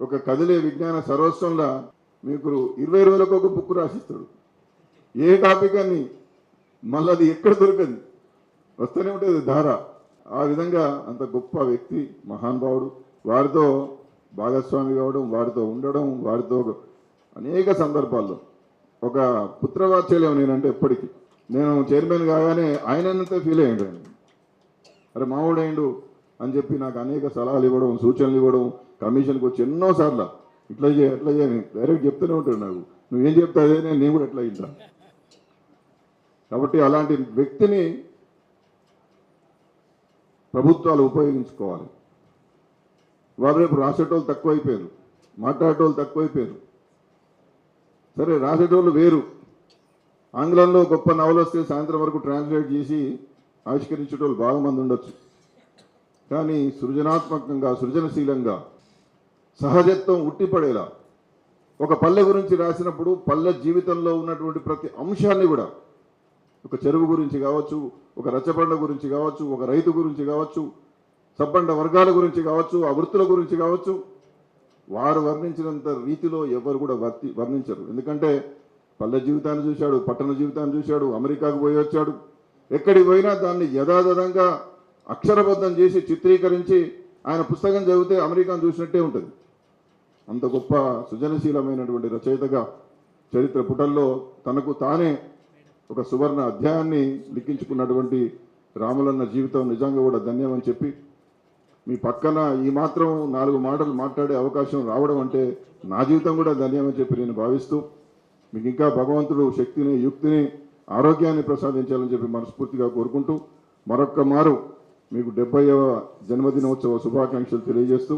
ఒక కదిలే విజ్ఞాన సర్వస్వంలా మీకు ఇరవై రోజులకు ఒక బుక్ రాసిస్తాడు. ఏ టాపిక్ అని మళ్ళీ అది ఎక్కడ దొరకదు? వస్తూనే ఉంటుంది ధార. ఆ విధంగా అంత గొప్ప వ్యక్తి మహానుభావుడు వారితో భాగస్వామి కావడం వారితో ఉండడం వారితో అనేక సందర్భాల్లో. ఒక పుత్రవాత్సల్యం నేనంటే ఎప్పటికీ. నేను చైర్మన్ కాగానే ఆయనంతా ఫీల్ అయ్యాడు అరే అరే మావుడైండు అని చెప్పి నాకు అనేక సలహాలు ఇవ్వడం సూచనలు ఇవ్వడం కమిషన్కి వచ్చి ఎన్నోసార్లు ఇట్లా చేయ ఎట్లా చేయని డైరెక్ట్ చెప్తూనే ఉంటాడు నాకు. నువ్వేం చెప్తా అదే నేను నేను కూడా ఎట్లా ఇంటా కాబట్టి అలాంటి వ్యక్తిని ప్రభుత్వాలు ఉపయోగించుకోవాలి. వారు రేపు రాసేటోళ్ళు తక్కువైపోయారు మాట్లాడేటోళ్ళు తక్కువైపోయారు. సరే రాసేటోళ్ళు వేరు. ఆంగ్లంలో గొప్ప నవలు వస్తే సాయంత్రం వరకు ట్రాన్స్లేట్ చేసి ఆవిష్కరించేటోళ్ళు బాగా మంది ఉండొచ్చు. కానీ సృజనాత్మకంగా సృజనశీలంగా సహజత్వం ఉట్టిపడేలా ఒక పల్లె గురించి రాసినప్పుడు పల్లె జీవితంలో ఉన్నటువంటి ప్రతి అంశాన్ని కూడా ఒక చెరువు గురించి కావచ్చు ఒక రచ్చబండ గురించి కావచ్చు ఒక రైతు గురించి కావచ్చు సబ్బండ వర్గాల గురించి కావచ్చు ఆ వృత్తుల గురించి కావచ్చు వారు వర్ణించినంత రీతిలో ఎవరు కూడా వర్తి వర్ణించరు. ఎందుకంటే పల్లె జీవితాన్ని చూశాడు పట్టణ జీవితాన్ని చూశాడు అమెరికాకు పోయి వచ్చాడు. ఎక్కడికి పోయినా దాన్ని యథాతథంగా అక్షరబద్ధం చేసి చిత్రీకరించి ఆయన పుస్తకం చదివితే అమెరికాను చూసినట్టే ఉంటుంది. అంత గొప్ప సృజనశీలమైనటువంటి రచయితగా చరిత్ర పుటల్లో తనకు తానే ఒక సువర్ణ అధ్యాయాన్ని లిఖించుకున్నటువంటి రాములన్న జీవితం నిజంగా కూడా ధన్యమని చెప్పి మీ పక్కన ఈ మాత్రం నాలుగు మాటలు మాట్లాడే అవకాశం రావడం అంటే నా జీవితం కూడా ధన్యమని చెప్పి నేను భావిస్తూ మీకు ఇంకా భగవంతుడు శక్తిని యుక్తిని ఆరోగ్యాన్ని ప్రసాదించాలని చెప్పి మనస్ఫూర్తిగా కోరుకుంటూ మరొక్క మారు మీకు డెబ్బైవ జన్మదినోత్సవ శుభాకాంక్షలు తెలియజేస్తూ